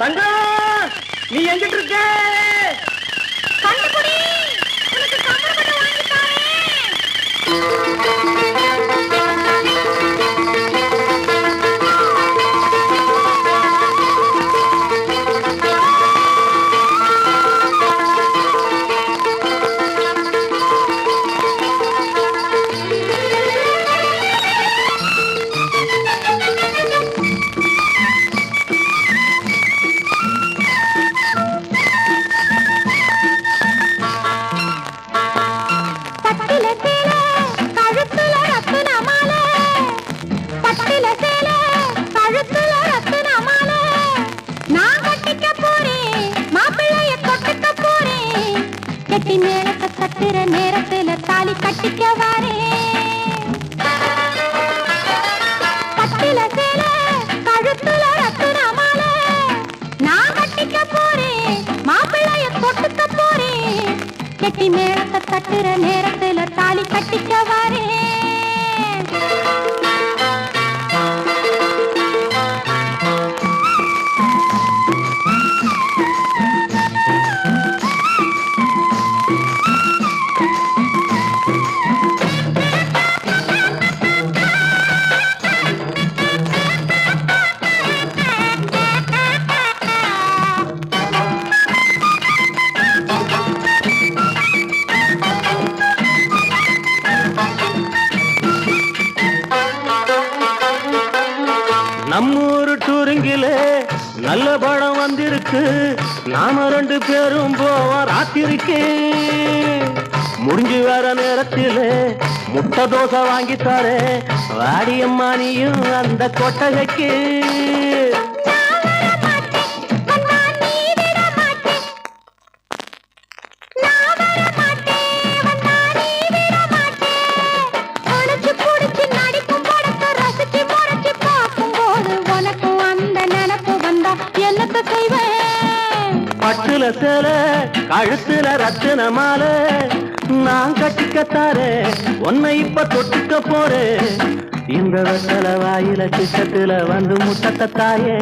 தங்கம் நீ எங்கிட்டு இருக்க? கண்டுபிடி உனக்கு கமர்பட்டு வாங்கி தாரேன் கட்டி மேலத்தை தட்டுற நேரத்துல தாலி கட்டிக்க வாரேன் பட்டில சேல கழுத்துல ரத்துனமால நான் கட்டிக்க போறேன் மாப்பிள்ளைய தொட்டுக்க போறேன் கட்டி மேலத்தை தட்டுற நேரத்துல தாலி கட்டிக்க வாரேன் நல்ல படம் வந்திருக்கு. நாம ரெண்டு பேரும் போவோம் ராத்திரிக்கு. முடிஞ்சு வர நேரத்தில் முட்டை தோசை வாங்கி தரேன். வாடியம்மா நீயும் அந்த கொட்டகைக்கு. கழுத்துல ரத்தின மாலை. நான் கட்டிக்கத்தாரு உன்னை இப்ப தொட்டுக்க போறேன். இந்த வெத்தல வாயில திட்டத்துல வந்து முட்டத்தாயே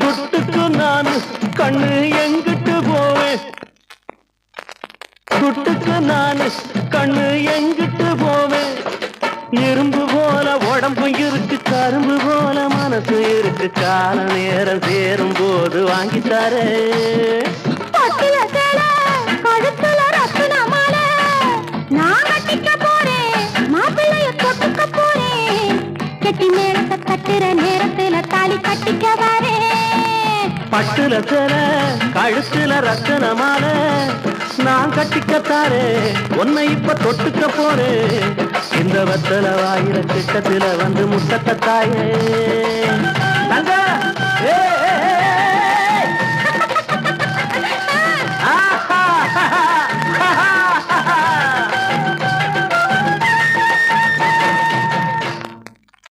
துட்டுக்கு நான் கண்ணு எங்கிட்டு போவேன் துட்டுக்கு நான் கண்ணு எங்கிட்டு போவேன் இரும்பு போல உடம்பு இருக்கு கரும்பு போல மனசு இருக்கு. கால நேரம் சேரும் போது வாங்கி தரேன் பட்டுல சேல நேரத்துல தாலி கட்டிக்க வரேன் பட்டுல சேல கழுத்துல ரத்தன மாலை நான் கட்டிக்கத்தாரே உன்னை இப்ப தொட்டுக்க போறேன் இந்த வத்தல வாயிர திட்டத்துல வந்து முட்டத்தாயே தங்க ஏ